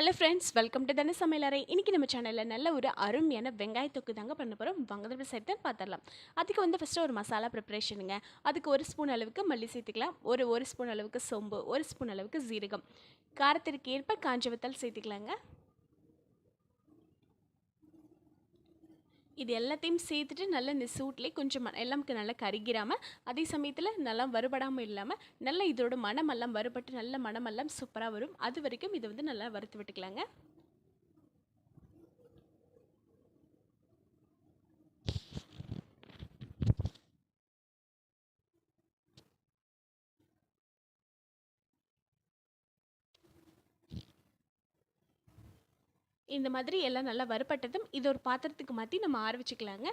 Hello friends welcome to தன சமையலறை இன்றைக்கி நம்ம சேனலில் நல்ல ஒரு அருமையான வெங்காய தொக்கு தாங்க பண்ண போகிறோம் வாங்க சேர்த்து பார்த்துடலாம் அதுக்கு வந்து ஃபஸ்ட்டு ஒரு மசாலா ப்ரிப்ரேஷனுங்க அதுக்கு ஒரு ஸ்பூன் அளவுக்கு மல்லி சேர்த்துக்கலாம். ஒரு ஒரு ஸ்பூன் அளவுக்கு சோம்பு ஒரு ஸ்பூன் அளவுக்கு ஜீரகம் காரத்திற்கு ஏற்ப காஞ்ச வத்தல் சேர்த்துக்கலாங்க. இது எல்லாத்தையும் சேர்த்துட்டு நல்லா இந்த சூட்லேயே கொஞ்சம் எல்லாமுக்கு நல்லா கருகிராமல் அதே சமயத்தில் நல்லா வறுபடாமல் இல்லாமல் நல்லா இதோட மனமெல்லாம் வறுபட்டு நல்ல மனமெல்லாம் சூப்பராக வரும். அது வரைக்கும் இதை வந்து நல்லா வறுத்து விட்டுக்கலாங்க. இந்த மாதிரி எல்லாம் நல்லா வறுபட்டதும் இது ஒரு பாத்திரத்துக்கு மாற்றி நம்ம ஆற வச்சுக்கலாங்க.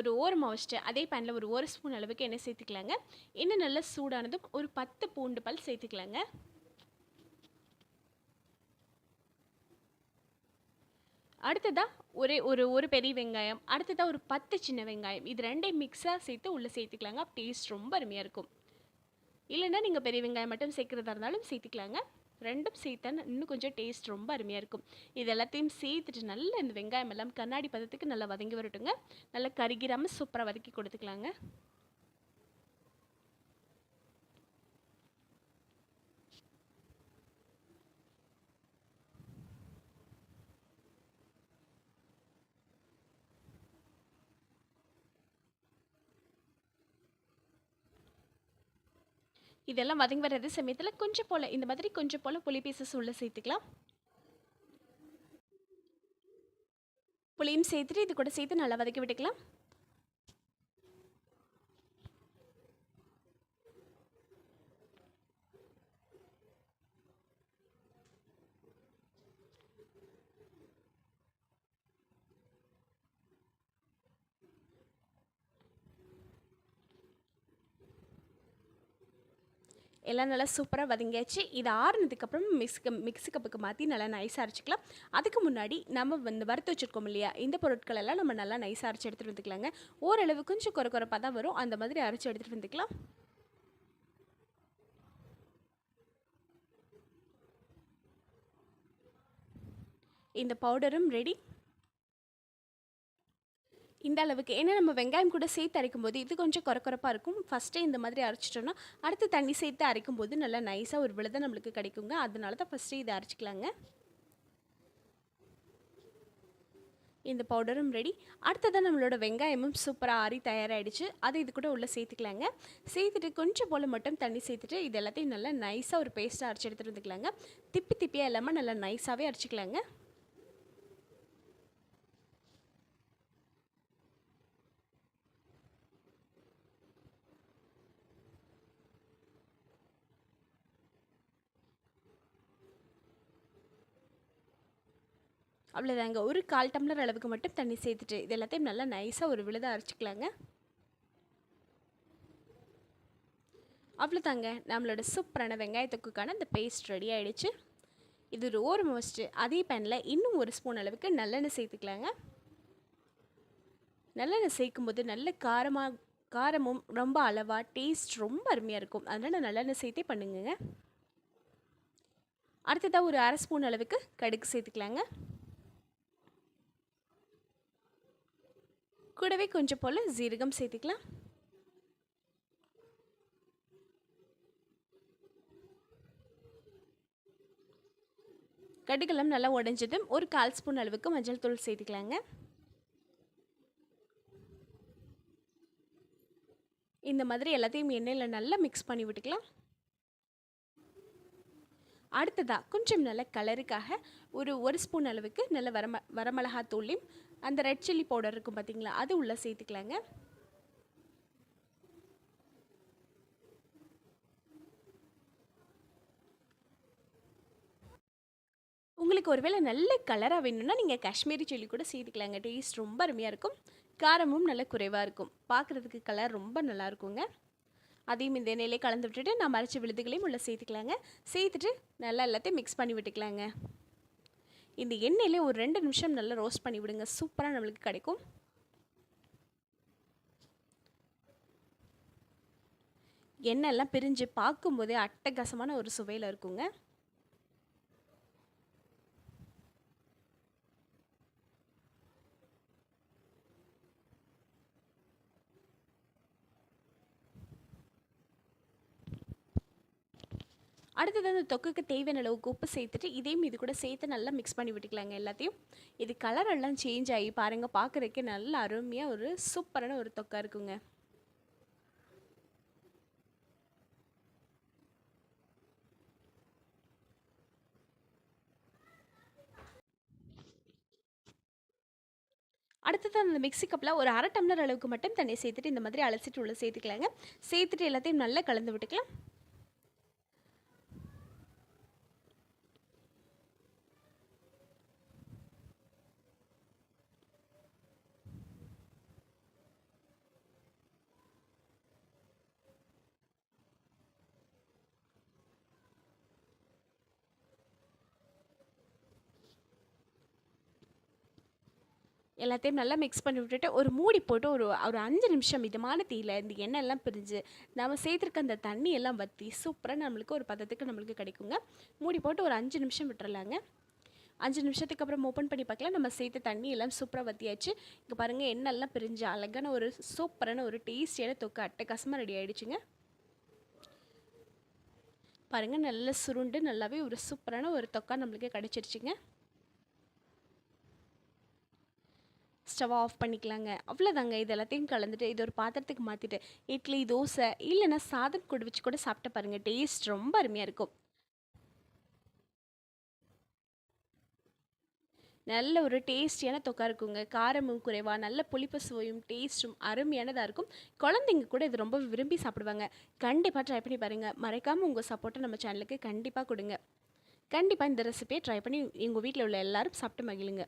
ஒரு ஓரமாக வச்சுட்டு அதே பேனில் ஒரு ஒரு ஸ்பூன் அளவுக்கு எண்ணெய் சேர்த்துக்கலாங்க. எண்ணெய் நல்லா சூடானதும் ஒரு பத்து பூண்டு பல் சேர்த்துக்கலாங்க. அடுத்ததாக ஒரே ஒரு ஒரு பெரிய வெங்காயம் அடுத்ததாக ஒரு பத்து சின்ன வெங்காயம். இது ரெண்டையும் மிக்ஸாக சேர்த்து உள்ளே சேர்த்துக்கலாங்க. டேஸ்ட் ரொம்ப அருமையாக இருக்கும். இல்லைன்னா நீங்கள் பெரிய வெங்காயம் மட்டும் சேர்க்குறதா இருந்தாலும் சேர்த்துக்கலாங்க. ரெண்டும் சேர்த்தா இன்னும் கொஞ்சம் டேஸ்ட் ரொம்ப அருமையாக இருக்கும். இது எல்லாத்தையும் சேர்த்துட்டு நல்லா இந்த வெங்காயம் எல்லாம் கண்ணாடி பதத்துக்கு நல்லா வதங்கி வரட்டுங்க. நல்லா கருகிராமல் சூப்பராக வதக்கி கொடுத்துக்கலாங்க. இதெல்லாம் வதங்கி வர்றது சமயத்தில் கொஞ்சம் போல் இந்த மாதிரி கொஞ்சம் போல் புளி பீசஸ் உள்ளே சேர்த்துக்கலாம். புளியும் சேர்த்துட்டு இது கூட சேர்த்து நல்லா வதக்கி விட்டுக்கலாம். எல்லாம் நல்லா சூப்பராக வதங்கியாச்சு. இது ஆறுனதுக்கப்புறம் மிக்ஸி மிக்ஸி கப்புக்கு மாற்றி நல்லா நைஸாக அரைச்சிக்கலாம். அதுக்கு முன்னாடி நம்ம வந்து வறுத்து வச்சுருக்கோம் இல்லையா இந்த பொருட்கள் எல்லாம் நம்ம நல்லா நைஸாக அரைச்சி எடுத்துகிட்டு வந்துக்கலாங்க. ஓரளவு கொஞ்சம் குறை குறைப்பாக தான் வரும். அந்த மாதிரி அரைச்சி எடுத்துகிட்டு வந்துக்கலாம். இந்த பவுடரும் ரெடி இந்த அளவுக்கு. ஏன்னா நம்ம வெங்காயம் கூட சேர்த்து அரைக்கும் போது இது கொஞ்சம் குறக்குறப்பாக இருக்கும். ஃபஸ்ட்டே இந்த மாதிரி அரைச்சிட்டோன்னா அடுத்து தண்ணி சேர்த்து அரைக்கும் போது நல்லா நைஸாக ஒரு விழுதை நம்மளுக்கு கிடைக்குங்க. அதனால தான் ஃபஸ்ட்டே இதை அரைச்சிக்கலாங்க. இந்த பவுடரும் ரெடி அடுத்ததான் நம்மளோட வெங்காயமும் சூப்பராக ஆறி தயாராகிடுச்சு அதை இது கூட உள்ளே சேர்த்துக்கலாங்க. சேர்த்துட்டு கொஞ்சம் போல் மட்டும் தண்ணி சேர்த்துட்டு இது எல்லாத்தையும் நல்லா நைஸாக ஒரு பேஸ்ட்டாக அரைச்சி எடுத்துகிட்டு வந்துக்கலாங்க. திப்பி திப்பியாக இல்லாமல் நல்லா நைஸாகவே அரைச்சிக்கலாங்க. அவ்வளோதாங்க ஒரு கால் டம்ளர் அளவுக்கு மட்டும் தண்ணி சேர்த்துட்டு இது எல்லாத்தையும் நல்லா நைஸாக ஒரு விழுத அரைச்சிக்கலாங்க. அவ்வளோதாங்க நம்மளோட சூப்பரான வெங்காயத்துக்குக்கான இந்த பேஸ்ட் ரெடி ஆகிடுச்சு இது ஒரு ஓரம் வச்சுட்டு அதே பேனில் இன்னும் ஒரு ஸ்பூன் அளவுக்கு நல்லெண்ணெய் சேர்த்துக்கலாங்க. நல்லெண்ணெய் சேர்க்கும்போது நல்ல காரமாக காரமும் ரொம்ப அளவாக டேஸ்ட் ரொம்ப அருமையாக இருக்கும். அதனால் நல்லெண்ணெய் சேர்த்தே பண்ணுங்க அடுத்ததாக ஒரு அரை ஸ்பூன் அளவுக்கு கடுகு சேர்த்துக்கலாங்க. கூடவே கொஞ்சம் போல் ஜீரகம் சேர்த்துக்கலாம். கடுகெல்லாம் நல்லா உடஞ்சதும் ஒரு கால் ஸ்பூன் அளவுக்கு மஞ்சள் தூள் சேர்த்துக்கலாங்க. இந்த மாதிரி எல்லாத்தையும் எண்ணெயில் நல்லா மிக்ஸ் பண்ணி விட்டுக்கலாம். அடுத்ததாக கொஞ்சம் நல்ல கலருக்காக ஒரு ஒரு ஸ்பூன் அளவுக்கு நல்ல வரம வரமிளகாத்தூளையும் அந்த ரெட் சில்லி பவுடர் இருக்கும் பார்த்தீங்களா அது உள்ளே சேர்த்துக்கலாங்க. உங்களுக்கு ஒருவேளை நல்ல கலராக வேணும்னா நீங்கள் காஷ்மீரி சில்லி கூட சேர்த்துக்கலாங்க. டேஸ்ட் ரொம்ப அருமையாக இருக்கும். காரமும் நல்ல குறைவாக இருக்கும். பார்க்குறதுக்கு கலர் ரொம்ப நல்லா இருக்குங்க. அதையும் இந்த எண்ணெயிலே கலந்து விட்டுட்டு நான் மறைச்ச விழுதுகளையும் உள்ளே சேர்த்துக்கலாங்க. சேர்த்துட்டு நல்லா எல்லாத்தையும் மிக்ஸ் பண்ணி விட்டுக்கலாங்க. இந்த எண்ணெயிலே ஒரு ரெண்டு நிமிஷம் நல்லா ரோஸ்ட் பண்ணி விடுங்க. சூப்பராக நம்மளுக்கு கிடைக்கும். எண்ணெய்லாம் பிரிஞ்சு பார்க்கும்போதே அட்டகாசமான ஒரு சுவையில் இருக்குங்க. அடுத்தது அந்த தொக்குக்கு தேவையான அளவுக்கு உப்பு சேர்த்துட்டு இதையும் இது கூட சேர்த்து நல்லா மிக்ஸ் பண்ணி விட்டுக்கலாங்க எல்லாத்தையும். இது கலர் எல்லாம் சேஞ்ச் ஆகி பாருங்கள் பார்க்குறதுக்கு நல்ல அருமையாக ஒரு சூப்பரான ஒரு தொக்கா இருக்குங்க. அடுத்தது அந்த மிக்ஸி கப்பில் ஒரு அரை டம்ளர் அளவுக்கு மட்டும் தண்ணி சேர்த்துட்டு இந்த மாதிரி அலசிட்டு உள்ள சேர்த்துக்கலாங்க. சேர்த்துட்டு எல்லாத்தையும் நல்லா கலந்து விட்டுக்கலாம். எல்லாத்தையும் நல்லா மிக்ஸ் பண்ணி விட்டுட்டு ஒரு மூடி போட்டு ஒரு ஒரு அஞ்சு நிமிஷம் மிதமான தீயில் இந்த எண்ணெய் எல்லாம் பிரிஞ்சு நம்ம சேர்த்துருக்க அந்த தண்ணி எல்லாம் வற்றி சூப்பராக நம்மளுக்கு ஒரு பதத்துக்கு நம்மளுக்கு கிடைக்குங்க. மூடி போட்டு ஒரு அஞ்சு நிமிஷம் விட்டுறலாங்க. அஞ்சு நிமிஷத்துக்கு அப்புறம் ஓப்பன் பண்ணி பார்க்கலாம். நம்ம சேர்த்த தண்ணி எல்லாம் சூப்பராக வற்றியாச்சு இங்கே பாருங்கள் எண்ணெய் எல்லாம் பிரிஞ்சு அழகான ஒரு சூப்பரான ஒரு டேஸ்டியான தொக்கு அட்டகாசமாக ரெடி ஆகிடுச்சுங்க பாருங்கள் நல்லா சுருண்டு நல்லாவே ஒரு சூப்பரான ஒரு தொக்கா நம்மளுக்கு கிடச்சிருச்சுங்க. ஸ்டவ் ஆஃப் பண்ணிக்கலாங்க. அவ்வளோதாங்க இது எல்லாத்தையும் கலந்துட்டு இது ஒரு பாத்திரத்துக்கு மாற்றிட்டு இட்லி தோசை இல்லைன்னா சாதம் கூட வச்சு கூட சாப்பிட்டு பாருங்கள் டேஸ்ட் ரொம்ப அருமையாக இருக்கும். நல்ல ஒரு டேஸ்டியான தொக்கா இருக்குங்க. காரமும் குறைவாக நல்ல புளிப்பு சுவையும் டேஸ்ட்டும் அருமையானதாக இருக்கும். குழந்தைங்க கூட இது ரொம்ப விரும்பி சாப்பிடுவாங்க. கண்டிப்பாக ட்ரை பண்ணி பாருங்கள் மறைக்காமல் உங்கள் சப்போர்ட்டை நம்ம சேனலுக்கு கண்டிப்பாக கொடுங்க. கண்டிப்பாக இந்த ரெசிபியை ட்ரை பண்ணி எங்கள் வீட்டில் உள்ள எல்லாரும் சாப்பிட்டு மகிழுங்க.